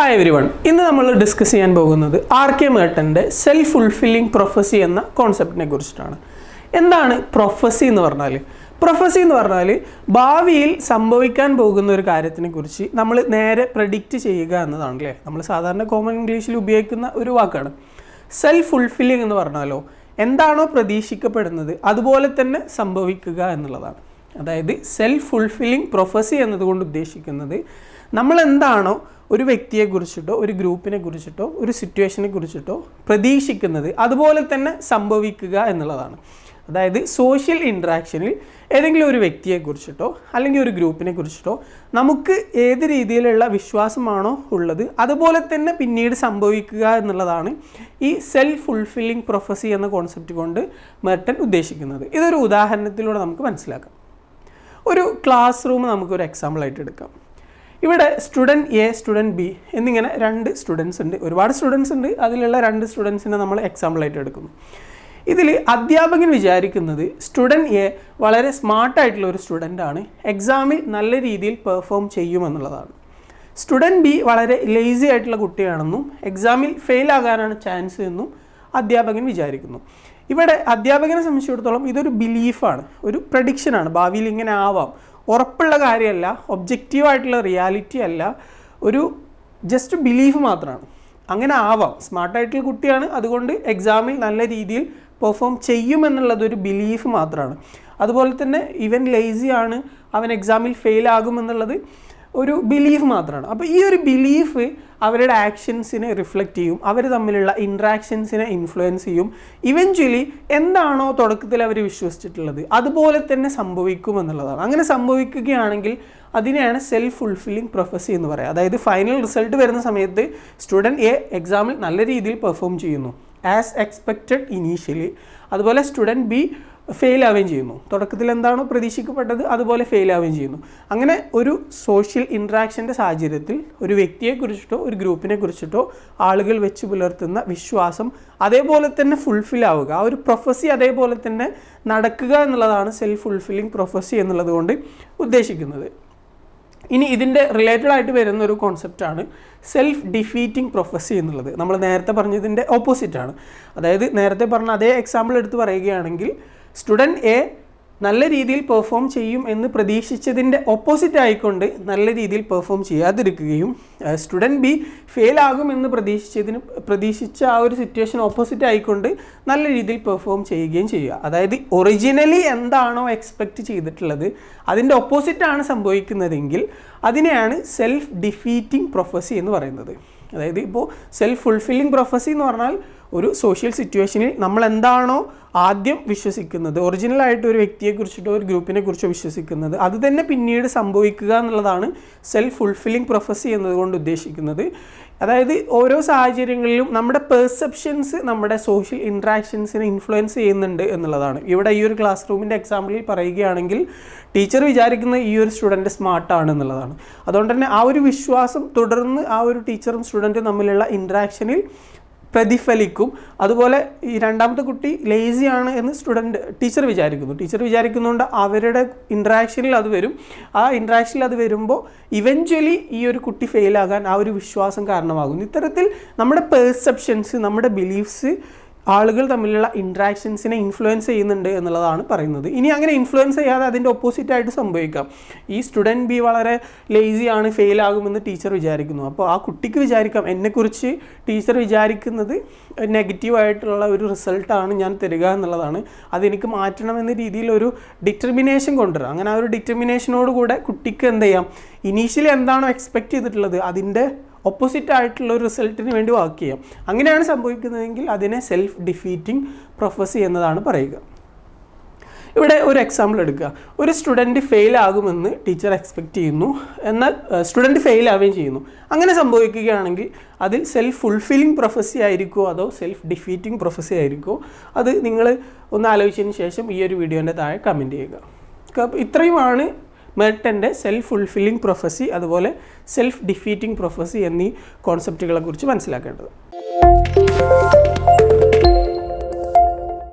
Hi every one ഇന്ന് നമ്മൾ discuss ചെയ്യാൻ പോകുന്നത് ആർ കെ മേട്ടന്റെ സെൽഫ് ഫുൾഫില്ലിംഗ് പ്രൊഫസി എന്ന കോൺസെപ്റ്റിനെ കുറിച്ചിട്ടാണ്. എന്താണ് പ്രൊഫസി എന്ന് പറഞ്ഞാൽ പ്രൊഫസി എന്ന് പറഞ്ഞാൽ ഭാവിയിൽ സംഭവിക്കാൻ പോകുന്ന ഒരു കാര്യത്തിനെ കുറിച്ച് നമ്മൾ നേരെ പ്രഡിക്റ്റ് ചെയ്യുക എന്നതാണ് അല്ലേ നമ്മൾ സാധാരണ കോമൺ ഇംഗ്ലീഷിൽ ഉപയോഗിക്കുന്ന ഒരു വാക്കാണ്. സെൽഫ് ഫുൾഫില്ലിംഗ് എന്ന് പറഞ്ഞാലോ എന്താണോ പ്രതീക്ഷിക്കപ്പെടുന്നത് അതുപോലെ തന്നെ സംഭവിക്കുക എന്നുള്ളതാണ്. അതായത് സെൽഫ് ഫുൾഫില്ലിംഗ് പ്രൊഫസി എന്നതുകൊണ്ട് ഉദ്ദേശിക്കുന്നത് നമ്മൾ എന്താണോ ഒരു വ്യക്തിയെ കുറിച്ചിട്ടോ ഒരു ഗ്രൂപ്പിനെ കുറിച്ചിട്ടോ ഒരു സിറ്റുവേഷനെ കുറിച്ചിട്ടോ പ്രതീക്ഷിക്കുന്നത് അതുപോലെ തന്നെ സംഭവിക്കുക എന്നുള്ളതാണ്. അതായത് സോഷ്യൽ ഇൻട്രാക്ഷനിൽ ഏതെങ്കിലും ഒരു വ്യക്തിയെ കുറിച്ചിട്ടോ അല്ലെങ്കിൽ ഒരു ഗ്രൂപ്പിനെ കുറിച്ചിട്ടോ നമുക്ക് ഏത് രീതിയിലുള്ള വിശ്വാസമാണോ ഉള്ളത് അതുപോലെ തന്നെ പിന്നീട് സംഭവിക്കുക എന്നുള്ളതാണ് ഈ സെൽഫ് ഫുൾഫില്ലിംഗ് പ്രൊഫസി എന്ന കോൺസെപ്റ്റ് കൊണ്ട് മെർട്ടൻ ഉദ്ദേശിക്കുന്നത്. ഇതൊരു ഉദാഹരണത്തിലൂടെ നമുക്ക് മനസ്സിലാക്കാം. ഒരു ക്ലാസ് റൂം നമുക്കൊരു എക്സാമ്പിൾ ആയിട്ട് എടുക്കാം. ഇവിടെ സ്റ്റുഡന്റ് എ സ്റ്റുഡന്റ് ബി എന്നിങ്ങനെ രണ്ട് സ്റ്റുഡൻസ് ഉണ്ട്. ഒരുപാട് സ്റ്റുഡൻസ് ഉണ്ട്. അതിലുള്ള രണ്ട് സ്റ്റുഡൻസിനെ നമ്മൾ എക്സാമ്പിൾ ആയിട്ട് എടുക്കുന്നു ഇതിൽ അധ്യാപകൻ വിചാരിക്കുന്നത് സ്റ്റുഡന്റ് എ വളരെ സ്മാർട്ടായിട്ടുള്ള ഒരു സ്റ്റുഡന്റ് ആണ്. എക്സാമിൽ നല്ല രീതിയിൽ പെർഫോം ചെയ്യുമെന്നുള്ളതാണ് സ്റ്റുഡന്റ് ബി വളരെ ലേസി ആയിട്ടുള്ള കുട്ടിയാണെന്നും എക്സാമിൽ ഫെയിൽ ആകാനാണ് ചാൻസ് എന്നും അധ്യാപകൻ വിചാരിക്കുന്നു. ഇവിടെ അധ്യാപകനെ സംബന്ധിച്ചിടത്തോളം ഇതൊരു ബിലീഫാണ് ഒരു പ്രഡിക്ഷനാണ് ഭാവിയിൽ ഇങ്ങനെ ആവാം. ഉറപ്പുള്ള കാര്യമല്ല ഒബ്ജക്റ്റീവായിട്ടുള്ള റിയാലിറ്റി അല്ല ഒരു ജസ്റ്റ് ബിലീഫ് മാത്രമാണ്. അങ്ങനെ ആവാം. സ്മാർട്ടായിട്ടുള്ള കുട്ടിയാണ്. അതുകൊണ്ട് എക്സാമിൽ നല്ല രീതിയിൽ പെർഫോം ചെയ്യുമെന്നുള്ളതൊരു ബിലീഫ് മാത്രമാണ്. അതുപോലെ തന്നെ ഇവൻ ലേസി ആണ്. അവൻ എക്സാമിൽ ഫെയിൽ ആകുമെന്നുള്ളത് ഒരു ബിലീഫ് മാത്രമാണ് അപ്പോൾ ഈ ഒരു ബിലീഫ് അവരുടെ ആക്ഷൻസിനെ റിഫ്ലക്റ്റ് ചെയ്യും. അവർ തമ്മിലുള്ള ഇൻട്രാക്ഷൻസിനെ ഇൻഫ്ലുവൻസ് ചെയ്യും. ഇവഞ്ച്വലി എന്താണോ തുടക്കത്തിൽ അവർ വിശ്വസിച്ചിട്ടുള്ളത് അതുപോലെ തന്നെ സംഭവിക്കും എന്നുള്ളതാണ്. അങ്ങനെ സംഭവിക്കുകയാണെങ്കിൽ അതിനെയാണ് സെൽഫ് ഫുൾഫില്ലിംഗ് പ്രൊഫസി എന്ന് പറയുക അതായത് ഫൈനൽ റിസൾട്ട് വരുന്ന സമയത്ത് സ്റ്റുഡന്റ് എ എക്സാമിൽ നല്ല രീതിയിൽ പെർഫോം ചെയ്യുന്നു. ആസ് എക്സ്പെക്റ്റഡ് ഇനീഷ്യലി അതുപോലെ സ്റ്റുഡന്റ് ബി ഫെയിൽ ആവുകയും ചെയ്യുന്നു. തുടക്കത്തിൽ എന്താണോ പ്രതീക്ഷിക്കപ്പെട്ടത് അതുപോലെ ഫെയിൽ ആവുകയും ചെയ്യുന്നു. അങ്ങനെ ഒരു സോഷ്യൽ ഇൻട്രാക്ഷന്റെ സാഹചര്യത്തിൽ ഒരു വ്യക്തിയെ കുറിച്ചിട്ടോ ഒരു ഗ്രൂപ്പിനെ കുറിച്ചിട്ടോ ആളുകൾ വെച്ച് പുലർത്തുന്ന വിശ്വാസം അതേപോലെ തന്നെ ഫുൾഫിൽ ആവുക. ആ ഒരു പ്രൊഫസി അതേപോലെ തന്നെ നടക്കുക എന്നുള്ളതാണ് സെൽഫ് ഫുൾഫില്ലിംഗ് പ്രൊഫസി എന്നുള്ളത് കൊണ്ട് ഉദ്ദേശിക്കുന്നത്. ഇനി ഇതിന്റെ റിലേറ്റഡ് ആയിട്ട് വരുന്ന ഒരു കോൺസെപ്റ്റാണ് സെൽഫ് ഡിഫീറ്റിംഗ് പ്രൊഫസി എന്നുള്ളത്. നമ്മൾ നേരത്തെ പറഞ്ഞതിന്റെ ഓപ്പോസിറ്റാണ് അതായത് നേരത്തെ പറഞ്ഞ അതേ എക്സാമ്പിൾ എടുത്ത് പറയുകയാണെങ്കിൽ സ്റ്റുഡന്റ് എ നല്ല രീതിയിൽ പെർഫോം ചെയ്യും എന്ന് പ്രതീക്ഷിച്ചതിന്റെ ഓപ്പോസിറ്റ് ആയിക്കൊണ്ട് നല്ല രീതിയിൽ പെർഫോം ചെയ്യാതിരിക്കുകയും സ്റ്റുഡന്റ് ബി ഫെയിൽ ആകുമെന്ന് പ്രതീക്ഷിച്ചതിന് പ്രതീക്ഷിച്ച ആ ഒരു സിറ്റുവേഷൻ ഓപ്പോസിറ്റ് ആയിക്കൊണ്ട് നല്ല രീതിയിൽ പെർഫോം ചെയ്യുകയും ചെയ്യുക. അതായത് ഒറിജിനലി എന്താണോ എക്സ്പെക്റ്റ് ചെയ്തിട്ടുള്ളത് അതിന്റെ ഓപ്പോസിറ്റാണ് സംഭവിക്കുന്നതെങ്കിൽ അതിനെയാണ് സെൽഫ് ഡിഫീറ്റിംഗ് പ്രൊഫസി എന്ന് പറയുന്നത്. അതായത് ഇപ്പോൾ സെൽഫ് ഫുൾഫില്ലിംഗ് പ്രൊഫസി എന്ന് പറഞ്ഞാൽ ഒരു സോഷ്യൽ സിറ്റുവേഷനിൽ നമ്മൾ എന്താണോ ആദ്യം വിശ്വസിക്കുന്നത്. ഒറിജിനലായിട്ട് ഒരു വ്യക്തിയെക്കുറിച്ചിട്ടോ ഒരു ഗ്രൂപ്പിനെ കുറിച്ചോ വിശ്വസിക്കുന്നത്. അത് തന്നെ പിന്നീട് സംഭവിക്കുക എന്നുള്ളതാണ് സെൽഫ് ഫുൾഫില്ലിംഗ് പ്രൊഫസി എന്നതുകൊണ്ട് ഉദ്ദേശിക്കുന്നത്. അതായത് ഓരോ സാഹചര്യങ്ങളിലും നമ്മുടെ പെർസെപ്ഷൻസ് നമ്മുടെ സോഷ്യൽ ഇൻട്രാക്ഷൻസിനെ ഇൻഫ്ലുവൻസ് ചെയ്യുന്നുണ്ട് എന്നുള്ളതാണ്. ഇവിടെ ഈ ഒരു ക്ലാസ് റൂമിന്റെ എക്സാമ്പിളിൽ പറയുകയാണെങ്കിൽ ടീച്ചർ വിചാരിക്കുന്ന ഈ ഒരു സ്റ്റുഡന്റ് സ്മാർട്ടാണ് എന്നുള്ളതാണ്. അതുകൊണ്ട് തന്നെ ആ ഒരു വിശ്വാസം തുടർന്ന് ആ ഒരു ടീച്ചറും സ്റ്റുഡന്റും തമ്മിലുള്ള ഇൻട്രാക്ഷനിൽ പ്രതിഫലിക്കും. അതുപോലെ ഈ രണ്ടാമത്തെ കുട്ടി ലേസിയാണ് എന്ന് സ്റ്റുഡന്റ് ടീച്ചർ വിചാരിക്കുന്നു. ടീച്ചർ വിചാരിക്കുന്നതുകൊണ്ട് അവരുടെ ഇൻട്രാക്ഷനിൽ അത് വരും. ആ ഇൻട്രാക്ഷനിൽ അത് വരുമ്പോൾ ഇവഞ്ച്വലി ഈ ഒരു കുട്ടി ഫെയിലാകാൻ ആ ഒരു വിശ്വാസം കാരണമാകുന്നു. ഇത്തരത്തിൽ നമ്മുടെ പെർസെപ്ഷൻസ് നമ്മുടെ ബിലീഫ്സ് ആളുകൾ തമ്മിലുള്ള ഇൻട്രാക്ഷൻസിനെ ഇൻഫ്ലുവൻസ് ചെയ്യുന്നുണ്ട് എന്നുള്ളതാണ് പറയുന്നത്. ഇനി അങ്ങനെ ഇൻഫ്ലുവൻസ് ചെയ്യാതെ അതിന്റെ ഓപ്പോസിറ്റായിട്ട് സംഭവിക്കാം. ഈ സ്റ്റുഡന്റ് ബി വളരെ ലേസി ആണ് ഫെയിൽ ആകുമെന്ന് ടീച്ചർ വിചാരിക്കുന്നു. അപ്പോൾ ആ കുട്ടിക്ക് വിചാരിക്കാം എന്നെക്കുറിച്ച് ടീച്ചർ വിചാരിക്കുന്നത് നെഗറ്റീവായിട്ടുള്ള ഒരു റിസൾട്ടാണ് ഞാൻ തരിക എന്നുള്ളതാണ്. അതെനിക്ക് മാറ്റണമെന്ന രീതിയിൽ ഒരു ഡിറ്റർമിനേഷൻ കൊണ്ടുവരാം. അങ്ങനെ ആ ഒരു ഡിറ്റർമിനേഷനോട് കൂടെ കുട്ടിക്ക് എന്ത് ചെയ്യാം? ഇനീഷ്യലി എന്താണോ എക്സ്പെക്റ്റ് ചെയ്തിട്ടുള്ളത്? അതിന്റെ ഓപ്പോസിറ്റ് ആയിട്ടുള്ള ഒരു റിസൾട്ടിന് വേണ്ടി വർക്ക് ചെയ്യാം. അങ്ങനെയാണ് സംഭവിക്കുന്നതെങ്കിൽ അതിനെ സെൽഫ് ഡിഫീറ്റിംഗ് പ്രൊഫസി എന്നതാണ് പറയുക. ഇവിടെ ഒരു എക്സാമ്പിൾ എടുക്കുക. ഒരു സ്റ്റുഡന്റ് ഫെയിൽ ആകുമെന്ന് ടീച്ചർ എക്സ്പെക്റ്റ് ചെയ്യുന്നു. എന്നാൽ സ്റ്റുഡന്റ് ഫെയിൽ ആവുകയും ചെയ്യുന്നു. അങ്ങനെ സംഭവിക്കുകയാണെങ്കിൽ അതിൽ സെൽഫ് ഫുൾഫില്ലിംഗ് പ്രൊഫസി ആയിരിക്കുമോ അതോ സെൽഫ് ഡിഫീറ്റിംഗ് പ്രൊഫസി ആയിരിക്കുമോ അത് നിങ്ങൾ ഒന്ന് ആലോചിച്ചതിന് ശേഷം ഈ ഒരു വീഡിയോന്റെ താഴെ കമന്റ് ചെയ്യുക. ഇത്രയുമാണ് മെർട്ടന്റെ സെൽഫ് ഫുൾഫില്ലിംഗ് പ്രൊഫസി അതുപോലെ സെൽഫ് ഡിഫീറ്റിംഗ് പ്രൊഫസി എന്നീ കോൺസെപ്റ്റുകളെ കുറിച്ച് മനസ്സിലാക്കേണ്ടത്.